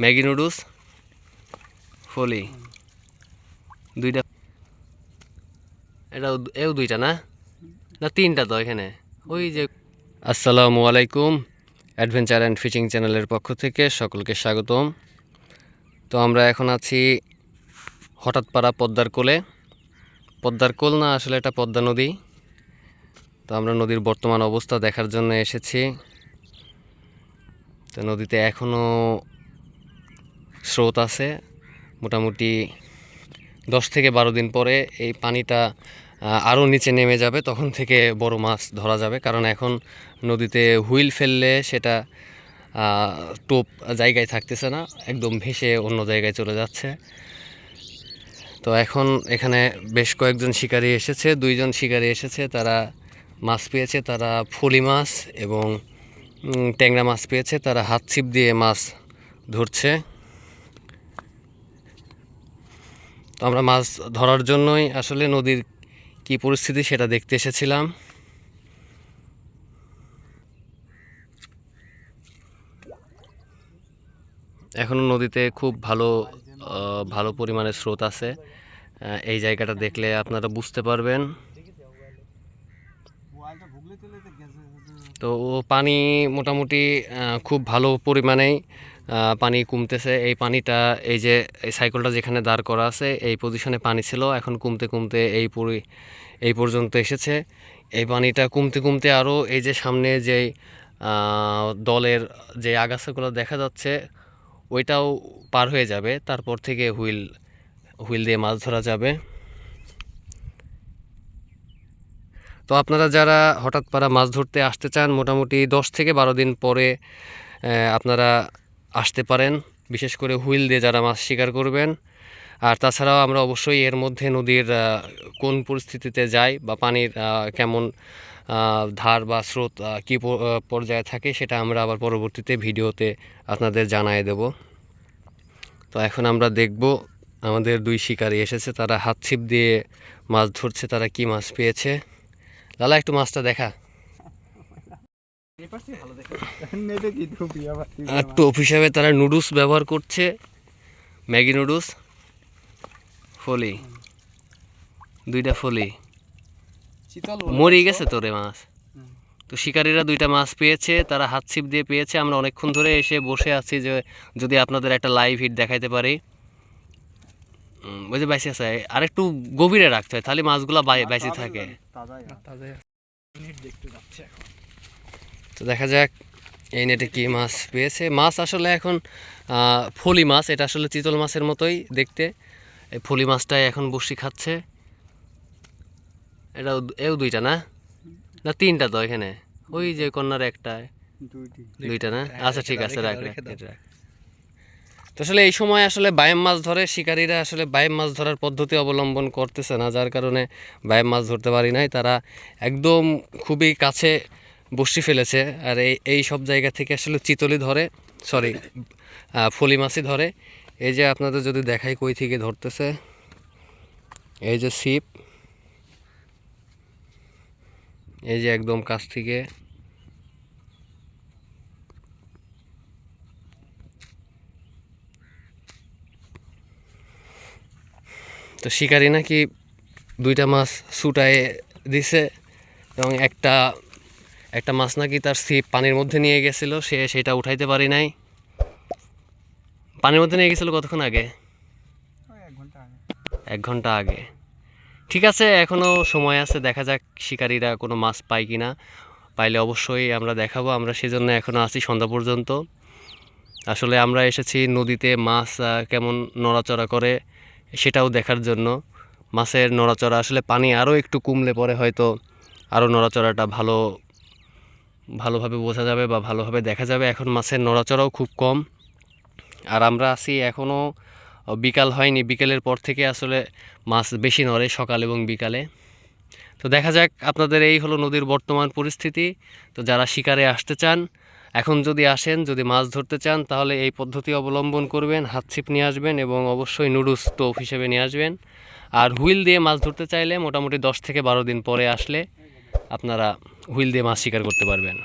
Maggi noodles, ফলি। দুইটা। এটা এও দুইটা না? না, তিনটা তো এখানে। ওই যে আসসালামু আলাইকুম, অ্যাডভেঞ্চার অ্যান্ড ফিশিং চ্যানেলের পক্ষ থেকে সকলকে স্বাগতম। তো আমরা এখন আছি হঠাৎ পাড়া পদ্মার কোলে। পদ্মার কোল না আসলে এটা পদ্মা নদী। তো আমরা নদীর বর্তমান অবস্থা দেখার জন্য এসেছি। তো নদীতে এখনও স্রোত আছে। মোটামুটি দশ থেকে বারো দিন পরে এই পানিটা আরও নিচে নেমে যাবে, তখন থেকে বড় মাছ ধরা যাবে। কারণ এখন নদীতে হুইল ফেললে সেটা টোপ জায়গায় থাকতেছে না, একদম ভেসে অন্য জায়গায় চলে যাচ্ছে। তো এখন এখানে বেশ কয়েকজন শিকারী এসেছে, দুইজন শিকারী এসেছে, তারা মাছ পেয়েছে, তারা ফলি মাছ এবং ট্যাংরা মাছ পেয়েছে, তারা হাত ছিপ দিয়ে মাছ ধরছে। তো আমরা মাছ ধরার জন্যই আসলে নদীর কি পরিস্থিতি সেটা দেখতে এসেছিলাম। এখনও নদীতে খুব ভালো ভালো পরিমাণে স্রোত আছে। এই জায়গাটা দেখলে আপনারা বুঝতে পারবেন। তো পানি মোটামুটি খুব ভালো পরিমাণেই পানি কমতেছে। এই পানিটা, এই যে এই সাইকেলটা যেখানে দাঁড় করা আছে, এই পজিশনে পানি ছিল, এখন কমতে কমতে এই পরি, এই পর্যন্ত এসেছে। এই পানিটা কমতে কমতে আরও এই যে সামনে যেই দলের যে আগাছাগুলো দেখা যাচ্ছে, ওইটাও পার হয়ে যাবে। তারপর থেকে হুইল হুইল দিয়ে মাছ ধরা যাবে। তো আপনারা যারা হঠাৎ পারা মাছ ধরতে আসতে চান, মোটামুটি দশ থেকে বারো দিন পরে আপনারা আসতে পারেন। বিশেষ করে হুইল দিয়ে যারা মাছ শিকার করবেন। আর তাছাড়াও আমরা অবশ্যই এর মধ্যে নদীর কোন পরিস্থিতিতে যাই বা পানির কেমন ধার বা স্রোত কী পর্যায়ে থাকে সেটা আমরা আবার পরবর্তীতে ভিডিওতে আপনাদের জানায় দেব। তো এখন আমরা দেখব আমাদের দুই শিকারী এসেছে, তারা হাত ছিপ দিয়ে মাছ ধরছে, তারা কি মাছ পেয়েছে। লালা একটু মাছটা দেখা। আর টোপ হিসাবে তারা নুডলস ব্যবহার করছে, ম্যাগি নুডলস ফলি। দুইটা ফলি। মরে গেছে তোরে মাছ। তো শিকারীরা দুইটা মাছ পেয়েছে, তারা হাত ছিপ দিয়ে পেয়েছে। আমরা অনেকক্ষণ ধরে এসে বসে আছি যে যদি আপনাদের একটা লাইভ হিট দেখাইতে পারি। ওই যে বাইসে আছে আর একটু গভীরে রাখতে হয় তাহলে মাছগুলো বাইসে থাকে। তো দেখা যাক এই নেটে কি মাছ পেয়েছে। মাছ আসলে এখন ফলি মাছ এটা আসলে চিতল মাছের মতোই দেখতে। এই ফলি মাছটাই এখন বসি খাচ্ছে। এটা এও দুইটা না? না তিনটা তো এখানে। ওই যে কন্যার একটা দুইটা। না? আচ্ছা ঠিক আছে রাখ রাখ, রাখ। তো আসলে এই সময় আসলে বায়াম মাছ ধরে, শিকারীরা আসলে বায়াম মাছ ধরার পদ্ধতি অবলম্বন করতেছে না, যার কারণে বায়াম মাছ ধরতে পারি নাই। তারা একদম খুবই কাছে বসি ফেলেছে আর এই এই সব জায়গা থেকে আসলে চিতলি ধরে সরি ফলি মাছই ধরে। এই যে আপনাদের যদি দেখাই কই থেকে ধরতেছে, এই যে সিপ এই যে একদম কাছ থেকে তো শিকারি নাকি দুইটা মাছ ছুটায় দিছে এবং একটা একটা মাছ নাকি তার ছিপ পানির মধ্যে নিয়ে গেছিল সে সেটা উঠাইতে পারি নাই। পানির মধ্যে নিয়ে গেছিল কতক্ষণ আগে? এক ঘণ্টা আগে। ঠিক আছে এখনও সময় আছে দেখা যাক শিকারীরা কোনো মাছ পায় কি না পাইলে অবশ্যই আমরা দেখাবো আমরা সেজন্য এখনও আছি সন্ধ্যা পর্যন্ত। আসলে আমরা এসেছি নদীতে মাছ কেমন নড়াচড়া করে। সেটাও দেখার জন্য। মাছের নড়াচড়া, আসলে পানি আরও একটু কমলে পরে হয়তো আরও নড়াচড়াটা ভালো, ভালোভাবে বোঝা যাবে বা ভালোভাবে দেখা যাবে। এখন মাছের নড়াচড়াও খুব কম। আর আমরা আছি এখনও বিকাল হয়নি, বিকেলের পর থেকে আসলে মাছ বেশি নড়ে সকাল এবং বিকালে। তো দেখা যাক, আপনাদের এই হলো নদীর বর্তমান পরিস্থিতি। তো যারা শিকারে আসতে চান এখন যদি আসেন, যদি মাছ ধরতে চান, তাহলে এই পদ্ধতি অবলম্বন করবেন হাত ছিপ নিয়ে আসবেন এবং অবশ্যই নুডলস টোপ হিসেবে নিয়ে আসবেন। আর হুইল দিয়ে মাছ ধরতে চাইলে মোটামুটি দশ থেকে বারো দিন পরে আসলে আপনারা হুইল দিয়ে মাছ শিকার করতে পারবেন।